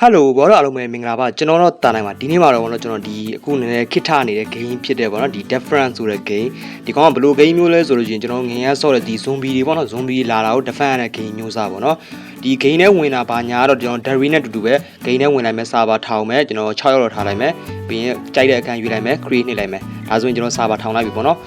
ဟယ်လိုဘောတော့အားလုံးပဲမင်္ဂလာပါကျွန်တော်တော့တာနိုင်ပါဒီနေ့မှာတော့ဘောတော့ကျွန်တော်ဒီအခုနည်းနည်းခစ်ထနေတဲ့ game ဖြစ်တဲ့ဘောနော်ဒီ different ဆိုတဲ့ game ဒီကောင်ကဘယ်လို game မျိုးလဲဆိုလို့ရှိရင်ကျွန်တော်ငင်ရဆော့တဲ့ဒီ zombie တွေပေါ့နော် zombie လာတာကို defend ရတဲ့ game မျိုးစားပေါ့နော်ဒီ game နဲ့ဝင်တာဘာညာတော့ကျွန်တော် Derry နဲ့တူတူပဲ game နဲ့ဝင်လိုက်မယ် server ထောင်မယ်ကျွန်တော်6ရောက်တော့ထားလိုက်မယ်ပြီးရင်ကြိုက်တဲ့အခန်းယူလိုက်မယ် create နှိပ်လိုက်မယ်ဒါဆိုရင်ကျွန်တော် server ထောင်လိုက်ပြီပေါ့နော်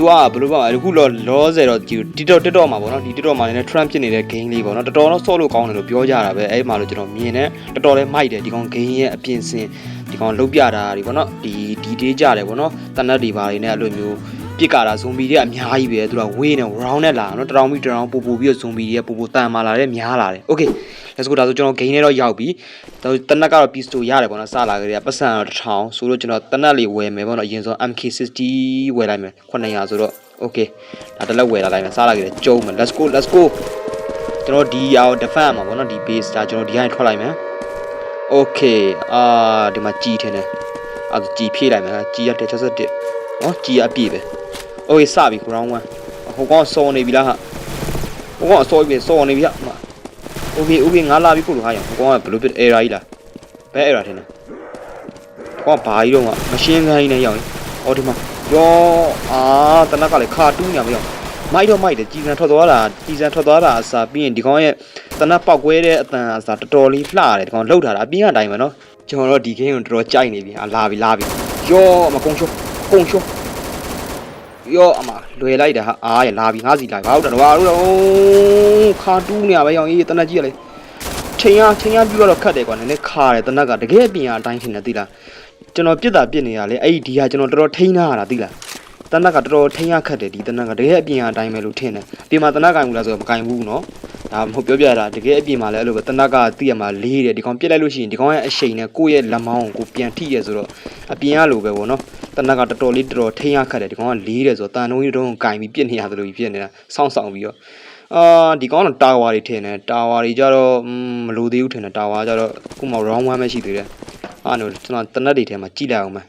သူကဘယ်လိုပြောမလဲအခုတော့လောဆယ်တော့ဒီ TikTok TikTok မှာပေါ့နော်ဒီ TikTok မှာလည်း trend ဖြစ်နေတဲ့ game လေးပေါ့နော်တော်တော်တော့ဆော့လို့ကောင်းတယ်လို့ပြောကြတာပဲအဲ့မှာလို့ကျွန်တော်မြင်တယ်တော်တော်လေးမိုက်တယ်ဒီကောင် game ရဲ့အပြင်စင်ဒီကောင်လုတ်ပြတာဒီပေါ့နော်ဒီဒီတေးကြတယ်ပေါ့နော်တနတ်တွေပါတွေနဲ့အဲ့လိုမျိုး ပြစ်ကာတာဇွန်ဘီတွေကအများကြီးပဲသူကဝေးနေ round နဲ့လာနော်တရောင်ပြီးတရောင်ပူပူပြီးတော့ဇွန်ဘီတွေကပူပူတန်မာလာတယ်များလာတယ် okay let's go ဒါဆိုကျွန်တော် game နဲ့တော့ရောက်ပြီတနတ်ကတော့ pistol ရတယ်ပေါ့နော်စလာကြတယ်ပတ်စံတော့တစ်ထောင်ဆိုတော့ကျွန်တော်တနတ်လေးဝယ်မယ်ပေါ့နော်အရင်ဆုံး MK60 ဝယ်လိုက်မယ်900ဆိုတော့ okay ဒါတစ်လက်ဝယ်လာလိုက်မယ်စလာကြတယ်ကျုံးမယ် let's go let's go ကျွန်တော်ဒီအောင် defend မှာပေါ့နော်ဒီ base ဒါကျွန်တော်ဒီကနေထွက်လိုက်မယ် okay အာဒီမှာကြီးထင်းတယ်အဲ့ဒါကြီးဖြည့်လိုက်မယ်ကြီးရ161နော်ကြီးရအပြည့်ပဲ okay စပြီ ground 1ဟိုကောင်စော်နေပြီလားဟာဟိုကောင်စော်ပြီစော်နေပြီဟာ okay okay ငါလာပြီခုလိုဟာရဟိုကောင်ကဘယ်လိုဖြစ် error ကြီးလားဘယ် error ထင်လဲဟိုကောင်ဘာကြီးတော့မရှင်းခိုင်းနေရောက်ရင်ဟောဒီမှာယောအာတနက်ကလည်းခါတူးညာမရောက်မိုက်တော့မိုက်တယ်ကြီးစံထွက်သွားတာကြီးစံထွက်သွားတာအစားပြီးရင်ဒီကောင်ရဲ့တနက်ပောက်ကွဲတဲ့အတန်အစားတော်တော်လေးလှတယ်ဒီကောင်လှုပ်ထားတာအပြင်အတိုင်းပဲနော်ကျွန်တော်တို့ဒီ game ကိုတော်တော်ကြိုက်နေပြီအာလာပြီလာပြီယောမကုန်းချိုးကုန်းချိုး ယောအမလွယ်လိုက်တာဟာအားရလာပြီငါးစီလာဘာလို့တော့ဘာလို့တော့ခါတူးနေရပဲရောင်ကြီးတနက်ကြီးကလေချိန်ရချိန်ရပြီးတော့ခတ်တယ်ကွာနည်းနည်းခါတယ်တနက်ကတကယ်အပြင်အတိုင်းထင်တယ်သိလားကျွန်တော်ပြစ်တာပြစ်နေရလေအဲ့ဒီဒီဟာကျွန်တော်တော်တော်ထိန်းထားရတာသိလားတနက်ကတော်တော်ထိန်းရခတ်တယ်ဒီတနက်ကတကယ်အပြင်အတိုင်းပဲလို့ထင်တယ်ဒီမှာတနက်ကင်ဘူးလားဆိုတော့မကင်ဘူးနော် ဒါမဟုတ်ပြောပြတာတကယ်အပြင်မှာလည်းအဲ့လိုပဲတနက်ကသိရမှာလေးတယ်ဒီကောင်ပြစ်လိုက်လို့ရှိရင်ဒီကောင်ရဲ့အရှိန်နဲ့ကိုယ့်ရဲ့လက်မောင်းကိုပြန်ထိရဆိုတော့အပြင်ကလိုပဲပေါ့နော်တနက်ကတော်တော်လေးတော်တော်ထိန်းရခတ်တယ်ဒီကောင်ကလေးတယ်ဆိုတော့တန်တုံးကြီးတုံးကိုကင်ပြီးပြစ်နေရတယ်လို့ဖြစ်နေတာစောင့်ဆောင်ပြီးတော့အာဒီကောင်ကတော့တာဝါတွေထင်တယ်တာဝါတွေကြတော့อืมမလိုသေးဘူးထင်တယ်တာဝါကြတော့ခုမှ round 1ပဲရှိသေးတယ်အားနော်ကျွန်တော်တနက်တွေထဲမှာကြည့်လိုက်အောင်မယ်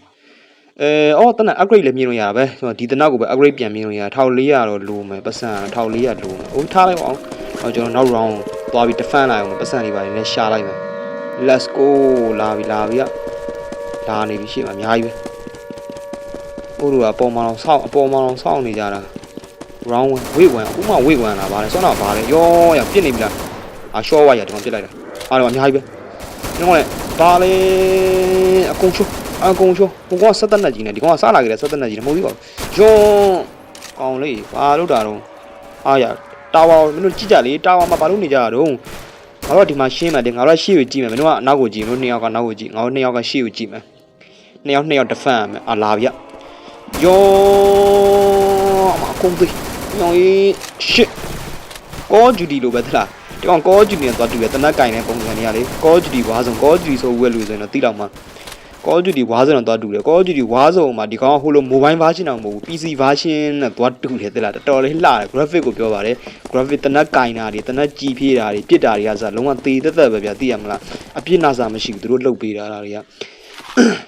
အဲအော်တနက် upgrade လည်းမြင်လို့ရတာပဲကျွန်တော်ဒီတနက်ကိုပဲ upgrade ပြန်မြင်လို့ရ1400တော့လိုမယ်ပတ်စံ1400လိုမယ်အိုးထားလိုက်ပါအောင် ဟောကျွန်တော်နောက် round သွားပြီး defend လိုက်အောင်ပတ်စံတွေပါနေရှာလိုက်မယ် let's go လာပြီလာပြီကလာနေပြီရှေ့မှာအများကြီးပဲဟိုတို့ကအပေါ်မှာတော့စောင့်အပေါ်မှာတော့စောင့်နေကြတာ round 1 weight 1အခုမှ weight 1လာပါတယ်စောနာပါလေရောရပြစ်နေပြီလားအာ short ဝါရဒီမှာပြစ်လိုက်တာအားတော့အများကြီးပဲဒီကောင်လည်းပါလေအကုန်ချိုးအကုန်ချိုးဟိုကောင်ဆက်သက်နဲ့ကြီးနေဒီကောင်ကစားလာကြတယ်ဆက်သက်နဲ့ကြီးနေမဟုတ်ဘူးကောရောကောင်းလေးဘာလို့တာတော့အားရ တာဝါမင်းတို့ကြည့်ကြလေတာဝါမှာဘာလို့နေကြတာတော့ငါတို့ဒီမှာရှင်းမယ်တင်ငါတို့ရှေ့ကိုကြည့်မယ်မင်းတို့ကအနောက်ကိုကြည့်မင်းတို့နှစ်ယောက်ကနောက်ကိုကြည့်ငါတို့နှစ်ယောက်ကရှေ့ကိုကြည့်မယ်နှစ်ယောက်နှစ်ယောက် defend မယ်အာလာဗျယောအမအကုန်သေးညောင်ကြီးရှစ်ကောဂျူဒီလိုပဲသလားဒီကောင်ကောဂျူဒီနဲ့သွားတူရတနက်ကင်တဲ့ပုံစံတွေကလေကောဂျူဒီဝါးစုံကောဂျူဒီဆိုဝဲလို့ဆိုရင်တော့တိတော့မှာ ကောဂျူဒီဝါးစုံနဲ့သွားတူတယ်ကောဂျူဒီဝါးစုံမှာဒီကောင်ကဟိုလို mobile version တော့မဟုတ်ဘူး PC version နဲ့သွားတူတယ်သလားတော်တော်လေးလှတယ် graphic ကိုပြောပါတယ် graphic တနက်ကင်တာတွေတနက်ကြည်ဖြည့်တာတွေပြစ်တာတွေကစလုံးဝသေသက်သက်ပဲဗျာသိရမလားအပြစ်နာစာမရှိဘူးသူတို့လှုပ်ပေးတာတွေက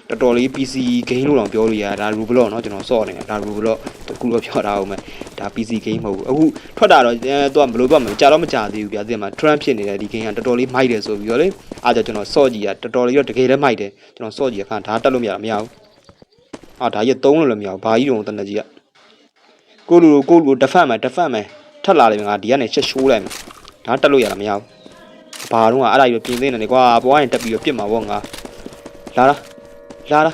တော်တော်လေး PC game လို့တော့ပြောလို့ရတယ်ဒါ Roblox เนาะကျွန်တော်စော့နေတာဒါ Roblox တကူတော့ပြောတာအောင်မယ်ဒါ PC game မဟုတ်ဘူးအခုထွက်တာတော့အဲသူကဘယ်လိုပြောမလဲကြာတော့မကြာသေးဘူးဗျာသိရမှာ trend ဖြစ်နေတဲ့ဒီ game ကတော်တော်လေးမိုက်တယ်ဆိုပြီးတော့လေအားကြောင့်ကျွန်တော်စော့ကြည့်ရတော်တော်လေးတော့တကယ်လည်းမိုက်တယ်ကျွန်တော်စော့ကြည့်ရခါဒါတက်လို့မရတာမရဘူးအာဒါကြီးသုံးလို့လည်းမရဘူးဘာကြီးတုံတနက်ကြီးကကိုလူကိုလူတဖတ်မယ်တဖတ်မယ်ထက်လာလိမ့်မယ်ငါဒီကနေချက်ရှိုးလိုက်မယ်ဒါတက်လို့ရတာမရဘူးဘာတော့ကအဲ့ဒါကြီးပြင်သိနေတယ်ကွာဘွားရင်တက်ပြီးတော့ပြစ်မှာပေါ့ငါလာလား လာတာ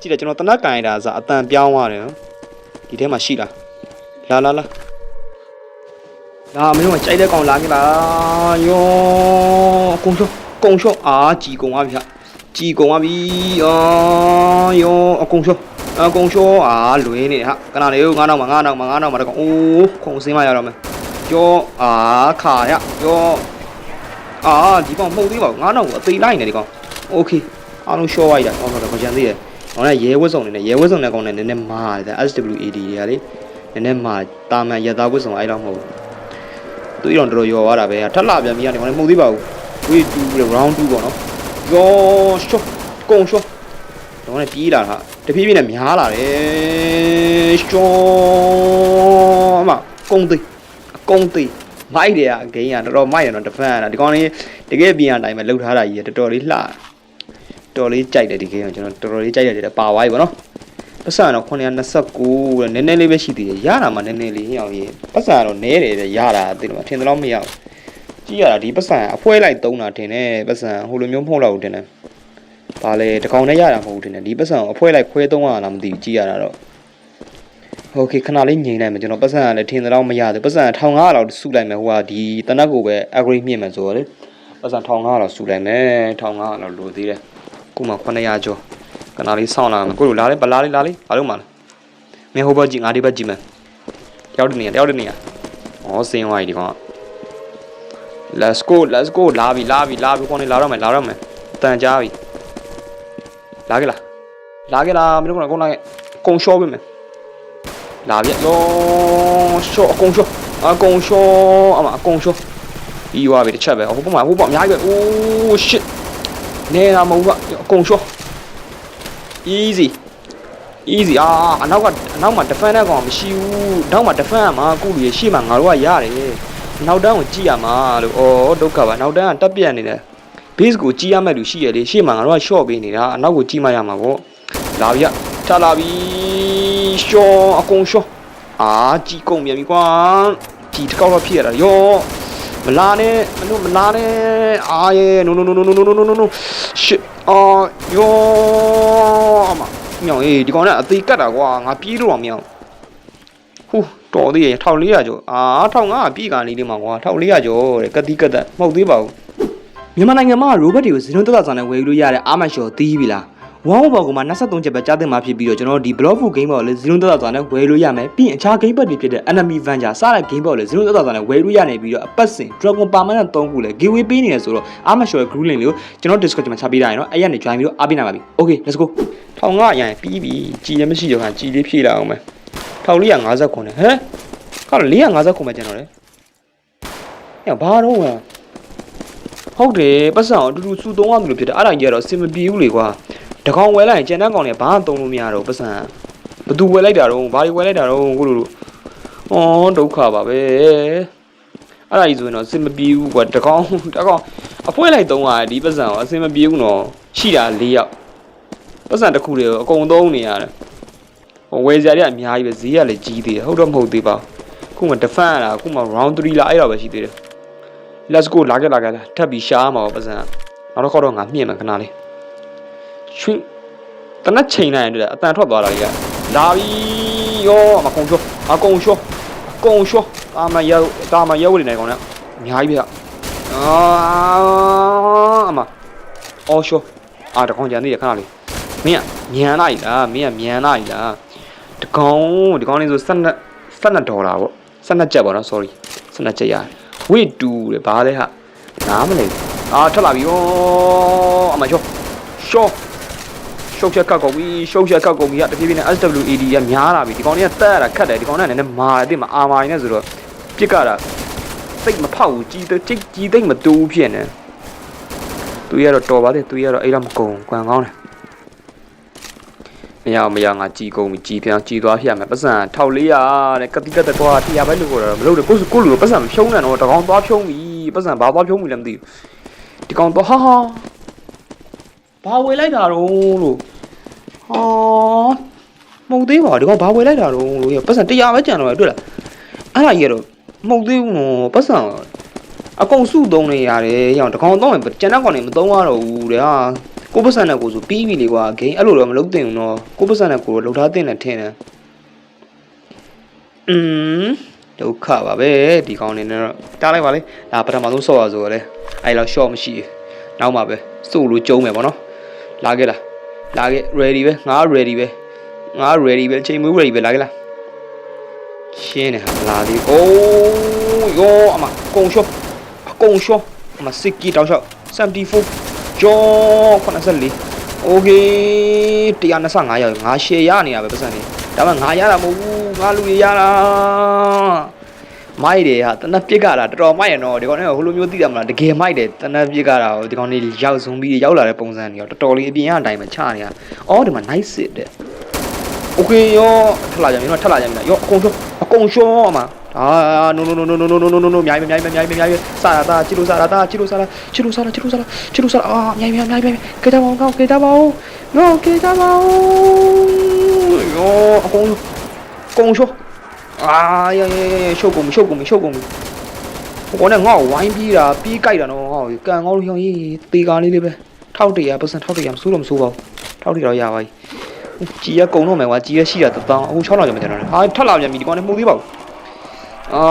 ကြည့်တယ်ကျွန်တော်တနက်ကင်တာဆိုအတန်ပြောင်းသွားတယ်နော်ဒီထဲမှာရှိလားလာလာလာလာမင်းတို့ကကြိုက်တဲ့ကောင်လာခဲ့လားယောအကုန်ရှော့ကုံရှော့အာကြည်ကုံသွားပြီဟာကြည်ကုံသွားပြီအာယောအကုန်ရှော့အကုန်ရှော့အာလွင်းနေတယ်ဟာကနာလေးငါးနောက်မှာငါးနောက်မှာငါးနောက်မှာတကောင်အိုးခုံစင်းမရတော့မယ်ယောအာခါရယောအာဒီကောင်မှုတ်သေးပါဘူးငါးနောက်ကိုအသေးလိုက်နေဒီကောင်โอเค အားလုံး short လိုက်တာအော်တော့မကြံသေးရအောင်လည်းရဲဝတ်စုံနေနဲ့ရဲဝတ်စုံနဲ့ကောင်းနေနည်းနည်းမာတယ် SWAD တွေကလေနည်းနည်းမာတာမန်ရသားဝတ်စုံအဲ့တော့မဟုတ်ဘူးသူ့ရောင်တော်တော်ယော်သွားတာပဲထက်လာပြန်ပြီးကနေကောင်းနေမှုသေးပါဘူးဝေး2 round 2ပေါ့နော်ယော short ကုံ short တော့လည်းပြေးလာတာတဖြည်းဖြည်းနဲ့များလာတယ် short အမကုံသိအကုံသိမိုက်တယ်အဂိမ်းကတော်တော်မိုက်တယ်နော်တဖန်ကဒီကောင်လေးတကယ်ပြန်အတိုင်းပဲလှုပ်ထားတာကြီးကတော်တော်လေးလှ တော်တော်လေးကြိုက်တယ်ဒီဂိမ်းကိုကျွန်တော်တော်တော်လေးကြိုက်တယ်ပါသွားပြီဗောနော်ပတ်စံတော့929တဲ့နည်းနည်းလေးပဲရှိသေးတယ်ရတာမှနည်းနည်းလေးဟင်းအောင်ရေးပတ်စံတော့နည်းတယ်တဲ့ရတာသိတယ်မထင်တယ်လို့မရဘူးကြည့်ရတာဒီပတ်စံအဖွဲလိုက်သုံးတာထင်တယ်ပတ်စံဟိုလိုမျိုးမဟုတ်တော့ဘူးထင်တယ်ဘာလဲတကောင်နဲ့ရတာမဟုတ်ဘူးထင်တယ်ဒီပတ်စံကိုအဖွဲလိုက်ခွဲသုံးရတာလားမသိဘူးကြည့်ရတာတော့โอเคခဏလေးငြိမ်လိုက်မယ်ကျွန်တော်ပတ်စံကလည်းထင်တယ်လို့မရဘူးပတ်စံ1500လောက်စုလိုက်မယ်ဟိုကဒီတနက်ကိုပဲ agree မြင့်မယ်ဆိုတော့လေပတ်စံ1500လောက်စုလိုက်မယ်1500လောက်လိုသေးတယ် ခုမှ900ကျော်ကနာလေးစောင့်လာမယ်ကိုလိုလာလေးပလာလေးလာလေးဘာလို့မလဲမင်းဟိုဘက်ကြည့်ငါဒီဘက်ကြည့်မယ်တယောက်တနေရတယောက်တနေရဩစင်းဝိုင်းဒီကောင် Let's go let's go လာပြီလာပြီလာပြီခေါင်းနေလာတော့မယ်လာတော့မယ်တန်ကြားပြီလာခဲ့လားလာခဲ့လားမင်းတို့ကကုန်းလာခဲ့ကုန်းရှော့ပြီမယ်လာပြီလောရှော့အကုန်းရှော့အကုန်းရှော့အမအကုန်းရှော့ပြီးသွားပြီတစ်ချက်ပဲဟိုဘက်မှာဟိုဘက်အများကြီးပဲ oh shit နေတာမဟုတ်ဘူးအကုန်းရှော့ easy easy အာအနောက်ကအနောက်မှာ defend တဲ့ကောင်မရှိဘူးနောက်မှာ defend မှာကုလူရရှေ့မှာငါတို့ကရတယ်နောက်တန်းကိုကြည့်ရမှာလို့ဩဒုက္ခပါနောက်တန်းကတက်ပြက်နေတယ် base ကိုကြည့်ရမဲ့လူရှိရလေရှေ့မှာငါတို့က short ပေးနေတာအနောက်ကိုကြည့်မှရမှာပေါ့လာပြီထလာပြီ short အကုန် short အာကြည့်ကုန်ပြန်ပြီကွာကြည့်တစ်ကောက်တော့ဖြစ်ရတာယော မလာနဲ့မလို့မလာနဲ့အာရဲ no no no no no no no no no shit အာယောအမမြောင်အေးဒီကောင်နဲ့အသေးကတ်တာကွာငါပြေးလို့တော့မရအောင်ဟူးတော်သေးရဲ့1400ကျော်အာ1500ပြေးကန်လေးလေးမှာကွာ1400ကျော်တဲ့ကတိကတ်သက်မဟုတ်သေးပါဘူးမြန်မာနိုင်ငံမှာရိုဘတ်တွေကိုဇင်းလုံးတက်တာစာနဲ့ဝယ်ယူလို့ရတဲ့အာမတ်ရှော်သီးပြီလား ဝမ်ဘောကမှ23ချက်ပဲကြားသိမှာဖြစ်ပြီးတော့ကျွန်တော်တို့ဒီ block food game ပေါ့လေဇီလုံးသက်သာစွာနဲ့ဝယ်လို့ရမယ်ပြီးရင်အခြား game ပတ်တွေဖြစ်တဲ့ enemy venture စတဲ့ game ပေါ့လေဇီလုံးသက်သာစွာနဲ့ဝယ်လို့ရနေပြီးတော့အပတ်စဉ် dragon permanent 3ခုလေ giveaway ပေးနေတယ်ဆိုတော့အာမတ်ရှော်ရဲ့ group link လေးကိုကျွန်တော် discord မှာချပေးလိုက်ရနော်အဲ့ရနေ join ပြီးတော့အားပေးနိုင်ပါပြီ okay let's go ထောင်ငါရရင်ပြီးပြီကြည်လည်းမရှိတော့ခါကြည်လေးဖြည့်လာအောင်မယ်1450ခုနဲ့ဟမ်ကောက်450ခုမှကျန်တော့လေညဘာတော့ဝယ်ဟုတ်တယ်ပတ်စံအတူတူစုသုံးရမလို့ဖြစ်တယ်အဲ့ဒါကြီးကတော့အဆင်မပြေဘူးလေကွာ တကောင်ဝယ်လိုက်ရင်ကျန်တဲ့ကောင်တွေဘာမှသုံးလို့မရတော့ပတ်စံဘသူဝယ်လိုက်တာတော့ဘာတွေဝယ်လိုက်တာတော့ကိုလိုလိုဩဒုက္ခပါပဲအဲ့ဒါကြီးဆိုရင်တော့အဆင်မပြေဘူးကွာတကောင်တကောင်အဖွဲလိုက်သုံးရတယ်ဒီပတ်စံကိုအဆင်မပြေဘူးနော်ရှိတာ၄ယောက်ပတ်စံတစ်ခုတည်းကိုအကုန်သုံးနေရတယ်ဟိုဝယ်စရာတွေကအများကြီးပဲဈေးကလည်းကြီးသေးတယ်ဟုတ်တော့မဟုတ်သေးပါဘူးခုမှ defend ရတာခုမှ round 3လာအဲ့တော့ပဲရှိသေးတယ် let's go လာခဲ့လာခဲ့လာထပ်ပြီးရှားမှာပါပတ်စံနောက်တော့ခေါတော့ငါမြင့်မှာခဏလေး ချွင်းတနက်ချိန်လိုက်ရင်တွေ့တယ်အတန်ထွက်သွားတာကြီးကလာပြီယောအမကုံရှောအကုံရှောအကုံရှောအာမယောတာမယောဝင်နေကောင်နဲ့အများကြီးပဲအာအမအော်ရှောအာတကောင်ကြံသေးရခဏလေးမင်းကမြန်လိုက်လားမင်းကမြန်လိုက်လားတကောင်ဒီကောင်လေးဆို12 12ဒေါ်လာပေါ့12ကျပ်ပေါ့နော် sorry 12ကျပ်ရတယ်ဝစ်တူတဲ့ဘာလဲဟာနားမလဲအာထွက်လာပြီယောအမရှောရှော ရှုပ်ချက်ကောက်ကုန်ပြီရှုပ်ချက်ကောက်ကုန်ပြီကတဖြည်းဖြည်းနဲ့ SWAD ကများလာပြီဒီကောင်လေးကတက်ရတာခတ်တယ်ဒီကောင်ကလည်းနည်းနည်းမာတယ်တိမအာမာရင်းနဲ့ဆိုတော့ပြစ်ကတာစိတ်မဖောက်ဘူးကြီးတိတ်ကြီးသိမ့်မတူးဖြစ်နေသူရတော့တော်ပါတယ်သူရတော့အဲ့တော့မကုံကွမ်ကောင်းတယ်မရမရငါကြီးကုန်ပြီကြီးပြောင်းကြီးသွားဖြစ်ရမယ်ပတ်စံ1400တဲ့ကတိကတ်တကွာတရားပဲလို့ခေါ်တာမလို့ကိုကိုလူပတ်စံမဖြုံးနဲ့တော့တကောင်သွားဖြုံးပြီပတ်စံဘာသွားဖြုံးပြီလဲမသိဘူးဒီကောင်တော့ဟာဟာဘာဝေလိုက်တာတော့လို့ ဟာမဟုတ်သေးပါဒီကောင်ဘာဝေလိုက်တာတော့လို့ပတ်စံ100ပဲကြံတော့တွေ့လားအဲ့ဒါကြီးကတော့မဟုတ်သေးဘူးနော်ပတ်စံအကုန်စုသုံးနေရတယ်ရောင်တကောင်တော့ကျန်တဲ့ကောင်တွေမသုံးရတော့ဘူးတဲ့ဟာကိုပတ်စံနဲ့ကိုဆိုပြီးပြီလေကွာဂိမ်းအဲ့လိုတော့မလုပ်သင့်ဘူးနော်ကိုပတ်စံနဲ့ကိုလှုပ်ထားသင့်တယ်ထင်တယ်อืมဒုက္ခပါပဲဒီကောင်နေတော့တားလိုက်ပါလေဒါပထမဆုံးဆော့ရဆိုတော့လေအဲ့လောက် short မရှိဘူးနောက်မှပဲစိုးလို့ကျုံးမယ်ပေါ့နော်လာခဲ့လား လာခဲ့ ready ပဲငါ ready ပဲငါ ready ပဲချိန်မွေး ready ပဲလာခဲ့လားရှင်းနေဟာလာသေးအိုးယောအမကုံရှော့အကုံရှော့အမစစ်ကီတောက်လျှောက်74ကျော်84 okay 125ရောက်ငါ share ရနေရပဲပတ်စံနေဒါမှငါရတာမဟုတ်ဘူးငါလူရရတာ မိုက်တယ်ဟာတနက်ပစ်ကတာတော်တော်မိုက်ရတော့ဒီကောင်နဲ့ဟိုလိုမျိုးသိတာမလားတကယ်မိုက်တယ်တနက်ပစ်ကတာကိုဒီကောင်နေရောက်ဆုံးပြီးရောက်လာတဲ့ပုံစံတွေရောတော်တော်လေးအပြင်အတိုင်းပဲချနေတာအော်ဒီမှာ nice sit တဲ့ okay ရောထလာကြပြီနော်ထလာကြပြီနော်ရောအကုန်ရှော့အကုန်ရှော့မှာအာ no no no no no no no no no no မြိုင်မြိုင်မြိုင်မြိုင်မြိုင်မြိုင်စာရတာချီလိုစာရတာချီလိုစာရချီလိုစာရချီလိုစာရချီလိုစာရအာမြိုင်မြိုင်မြိုင်မြိုင်ကေတာမောင်ကောင်းကေတာမောင်နော်ကေတာမောင်ရောအကုန်ကုန်ရှော့ အာရရရရှုပ်ကုန်ရှုပ်ကုန်ရှုပ်ကုန်ဟိုကောင်နဲ့ငါ့ကိုဝိုင်းပြီးတာပြီးကြိုက်တာနော်ငါ့ကိုကန်ကောင်းလို့ဟောင်းရေးတေကာလေးလေးပဲထောက်တရပတ်စံထောက်တရမစိုးတော့မစိုးပါဘူးထောက်တရတော့ရပါပြီကြီးရကုံတော့မယ်ကွာကြီးရရှိတာတစ်တောင်းအခု6လောက်ကျမှကျွန်တော်ဟာထပ်လာပြန်ပြီဒီကောင်နဲ့မှုသေးပါဘူးအာ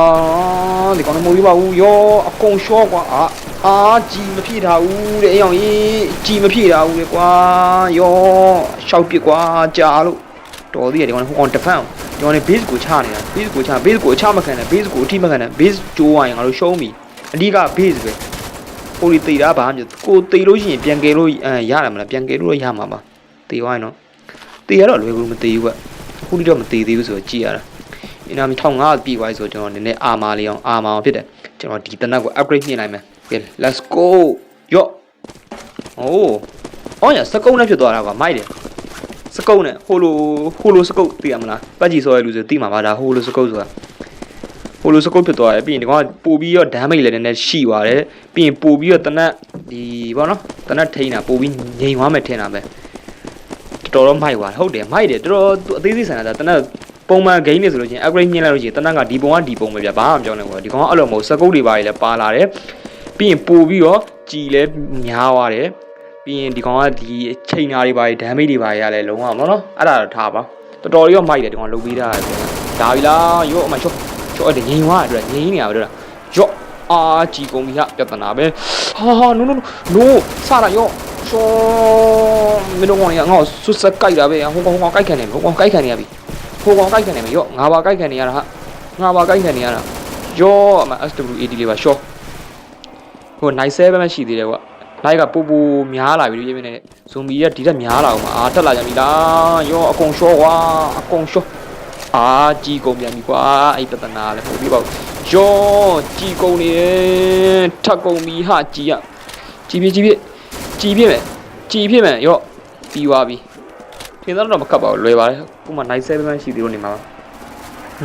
ဒီကောင်နဲ့မှုသေးပါဘူးရောအကုန်ရှော့ကွာအာအာကြီးမဖြစ်တာဘူးတဲ့အေးအောင်ကြီးကြီးမဖြစ်တာဘူးလေကွာရောရှောက်ပြစ်ကွာကြာလို့တော်သေးတယ်ဒီကောင်နဲ့ဟိုကောင်တဖန် ဒီကောင်နဲ့ base ကိုချနေတာ base ကိုချ base ကိုအချမခံနဲ့ base ကိုအထိမခံနဲ့ base ကျိုးဝိုင်းငါတို့ရှုံးပြီအဓိက base ပဲကိုဒီတေတာဘာမှမကိုတေလို့ရှိရင်ပြန်ကယ်လို့အဲရတယ်မလားပြန်ကယ်လို့ရမှာပါတေဝိုင်းနော်တေရတော့လွယ်ကူမတေဘူးကအခုလိတော့မတေသေးဘူးဆိုတော့ကြည်ရတာအင်နာမီ1500ပြီသွားပြီဆိုတော့ကျွန်တော်နည်းနည်းအာမာလေးအောင်အာမာအောင်ဖြစ်တယ်ကျွန်တော်ဒီတနက်ကို upgrade ပြင်လိုက်မယ်ကဲ let's go ယော့အိုးအော်ရစကုံးနဲ့ဖြစ်သွားတာကွာမိုက်တယ် စကုံးနဲ့ဟိုလိုဟိုလိုစကုတ်သိရမလားပတ်ကြည့်စောရလူဆိုသိမှာပါဒါဟိုလိုစကုတ်ဆိုတာဟိုလိုစကုတ်ဖြစ်သွားတယ်ပြီးရင်ဒီကောင်ကပို့ပြီးတော့ damage လည်းနည်းနည်းရှိသွားတယ်ပြီးရင်ပို့ပြီးတော့တနက်ဒီဘောနော်တနက်ထိန်းတာပို့ပြီးငြိမ်သွားမယ်ထင်တာပဲတော်တော်မိုက်သွားဟုတ်တယ်မိုက်တယ်တော်တော်သူအသေးသေးဆန်တာတနက်ပုံမှန်ဂိမ်းနေဆိုလို့ချင်း upgrade ညှင်းလိုက်လို့ရှိရင်တနက်ကဒီပုံကဒီပုံပဲဗျဘာမှမပြောနိုင်ဘူးဒီကောင်ကအဲ့လိုမဟုတ်စကုတ်တွေပါလေပါလာတယ်ပြီးရင်ပို့ပြီးတော့ကြည်လဲများသွားတယ် ပြီးရင်ဒီကောင်ကဒီချိန်နာတွေပါလေ damage တွေပါရလဲလုံးဝမနော်အဲ့ဒါတော့ထားပါတော်တော်လေးတော့မိုက်တယ်ဒီကောင်လုတ်ပြီးတာဒါပြီလားရော့အမချော့ချော့အဲ့ငိန်သွားတယ်ငိန်နေရပါတော့ရော့အာကြည်ကုန်ပြီဟာပြဿနာပဲဟာ no no no စတာရော့ရှောမင်းတို့ကောင်ကငါ့ကိုဆွတ်ဆက်ကြိုက်တာပဲဟိုကောင်ဟိုကောင်ကြိုက်ခံနေပြီဟိုကောင်ကြိုက်ခံနေရပြီဟိုကောင်ကြိုက်ခံနေပြီရော့ငါပါကြိုက်ခံနေရတာဟာငါပါကြိုက်ခံနေရတာရော့အမ SW80 လေးပါရှော့ဟိုနိုင်7ပဲရှိသေးတယ်ကွာ လိုက်ကပူပူများလာပြီလို့ရေးမနေဇွန်ဘီကဒီတက်များလာအောင်အာတက်လာကြပြီလားရော့အကုန်ရှော့ကွာအကုန်ရှော့အာကြီးကုန်ပြန်ပြီကွာအဲ့တတနာလည်းပို့ပြီးပါရော့ကြီးကုန်နေထက်ကုန်ပြီဟာကြီးရကြီးပြကြီးပြကြည်ပြည့်မယ်ကြည်ပြည့်မယ်ရော့ပြီးသွားပြီထင်တော့တော့မကတ်ပါဘူးလွယ်ပါတယ်ခုမှ night 7မှရှိသေးလို့နေမှာပါ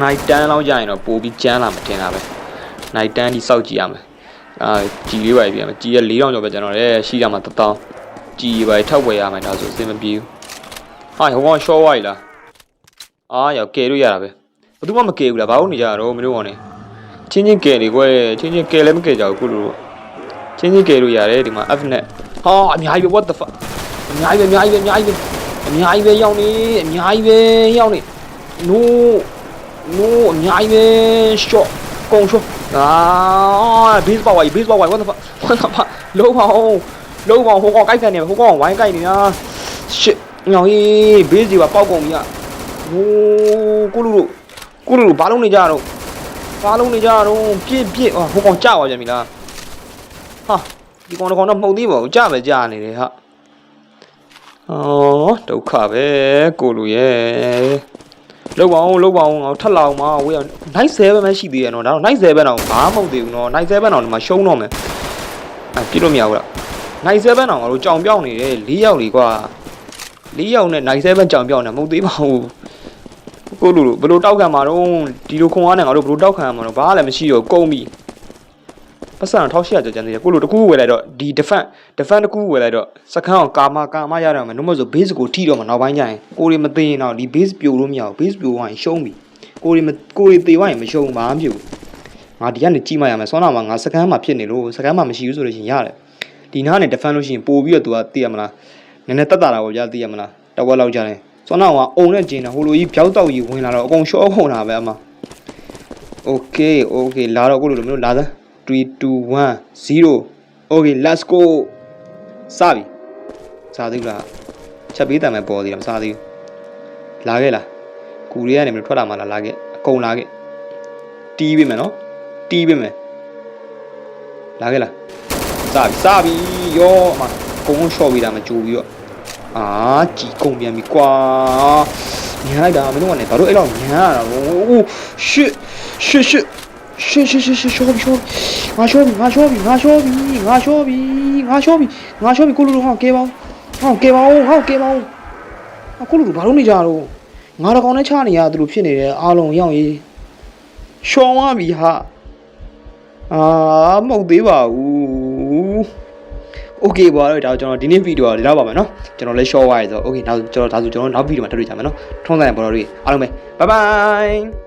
night 10လောက်ကြာရင်တော့ပို့ပြီးကျန်းလာမှထင်တာပဲ night 10ဒီစောက်ကြည့်ရမယ် အာကြည်လေးပါပြီကြည်ရ4000ကျော်ပဲကျွန်တော်လည်းရှိရမှာ1000ကြည်ပါထောက်ဝယ်ရမယ်ဒါဆိုအဆင်မပြေဘူးဟာဟိုကောင်ရှော့ဝိုက်လားအာရောက်ကဲလို့ရတာပဲဘယ်သူမှမကဲဘူးလားဘာလို့နေကြရတော့မင်းတို့ကောင်နေချင်းချင်းကဲနေကွယ်ချင်းချင်းကဲလည်းမကဲကြဘူးခုလိုချင်းချင်းကဲလို့ရတယ်ဒီမှာ F net ဟာအများကြီးပဲ what the fuck အများကြီးပဲအများကြီးပဲအများကြီးပဲအများကြီးပဲရောက်နေအများကြီးပဲရောက်နေ no no အများကြီးပဲ shot ကုန် shot 啊，baseball 外，baseball 外，我他妈，我他妈，老毛，老毛，好讲改改呢，好讲玩改呢啊！shit，然后伊 base 就话爆光呀，哦，咕噜噜，咕噜噜，ဘာလုံးနေကြတော့ဘာလုံးနေကြတော့ပြစ်ပြစ်ဟိုကောင်ကြပါပြန်ပြီလားဟာဒီကောင်တော့တော့မှုန်သေးပါဘူးကြပဲကြနေတယ်ဟာဩဒုက္ခပဲကိုလူရဲ့ လောက်ပါအောင်လောက်ပါအောင်ငါထက်လာအောင်မဝေးအောင်နိုင်7ပဲမရှိသေးရနော်ဒါတော့နိုင်7တော့ဘာမှမဟုတ်သေးဘူးနော်နိုင်7တော့ဒီမှာရှုံးတော့မယ်အဲပြစ်လို့မရဘူးလားနိုင်7တော့ငါတို့ကြောင်ပြောင်းနေတယ်၄ယောက်လေကွာ၄ယောက်နဲ့နိုင်7ကြောင်ပြောင်းနေမဟုတ်သေးပါဘူးကိုလူလူဘယ်လိုတောက်ခံမှာတော့ဒီလိုခွန်အားနဲ့ငါတို့ဘယ်လိုတောက်ခံမှာတော့ဘာလည်းမရှိတော့ကုန်ပြီ ပတ်စံ1800ကျော်ကျန်သေးတယ်ကိုလိုတစ်ခုဝယ်လိုက်တော့ဒီ defense defense တစ်ခုဝယ်လိုက်တော့စခန်းအောင်ကာမကာမရတော့မယ်နှုတ်မဆို base ကိုထိတော့မှာနောက်ပိုင်းကျရင်ကိုရီမသိရင်တော့ဒီ base ပြိုလို့မရဘူး base ပြိုသွားရင်ရှုံးပြီကိုရီမကိုရီသေသွားရင်မရှုံးဘာမှမဖြစ်ဘူးငါဒီကနေကြည့်မှရမယ်ဆောင်းနာမှာငါစခန်းမှာဖြစ်နေလို့စခန်းမှာမရှိဘူးဆိုလို့ရှိရင်ရတယ်ဒီနားနဲ့ defense လို့ရှိရင်ပို့ပြီးတော့ तू ကသိရမလားနည်းနည်းတက်တာတာပေါ့ဗျာသိရမလားတဝက်လောက်ကြာတယ်ဆောင်းနာကအုံနဲ့ကျင်းတာဟိုလိုကြီးပြောက်တော့ကြီးဝင်လာတော့အကုန်ရှော့ကုန်တာပဲအမ okay okay လာတော့ကိုလိုလိုမျိုးလာစမ်း 3 2 1 0 okay let's go စပြီစားသေးဘူးလားချက်ပေးတံမဲ့ပေါ်သေးတယ်မစားသေးဘူးလာခဲ့လားကူရီကနေမထွက်လာမှလားလာခဲ့အကုန်လာခဲ့တီးပေးမယ်နော်တီးပေးမယ်လာခဲ့လားစပြီစပြီရောအမအကုန်လုံးရှော့ပေးတာမကြိုးပြီးတော့အာကြည်ကုန်ပြန်ပြီကွာညံလိုက်တာမင်းတို့ကလည်းဘာလို့အဲ့လောက်ညံရတာလဲအိုး shit shit shit ရှေ့ရှေ့ရှေ့ရှေ့ရှောပြီရှောပြီငါရှောပြီငါရှောပြီငါရှောပြီငါရှောပြီငါရှောပြီငါရှောပြီကိုလူလူဟောကဲပါဦးဟောကဲပါဦးဟောကဲပါဦးအခုလူလူဘာလို့နေကြတော့ ငါတကောင်နဲ့ချနေရသူတို့ဖြစ်နေတယ်အားလုံးရောက်ရေးရှောင်းသွားပြီဟာအာမဟုတ်သေးပါဘူးโอเคပါတော့ဒါကျွန်တော်ဒီနေ့ဗီဒီယိုကဒီလောက်ပါမယ်เนาะကျွန်တော်လည်း short သွားရဆိုโอเคနောက်ကျွန်တော်ဒါဆိုကျွန်တော်နောက်ဗီဒီယိုမှာတွေ့ကြမယ်เนาะထုံးစံပေါ်တော်တွေအားလုံးပဲ bye bye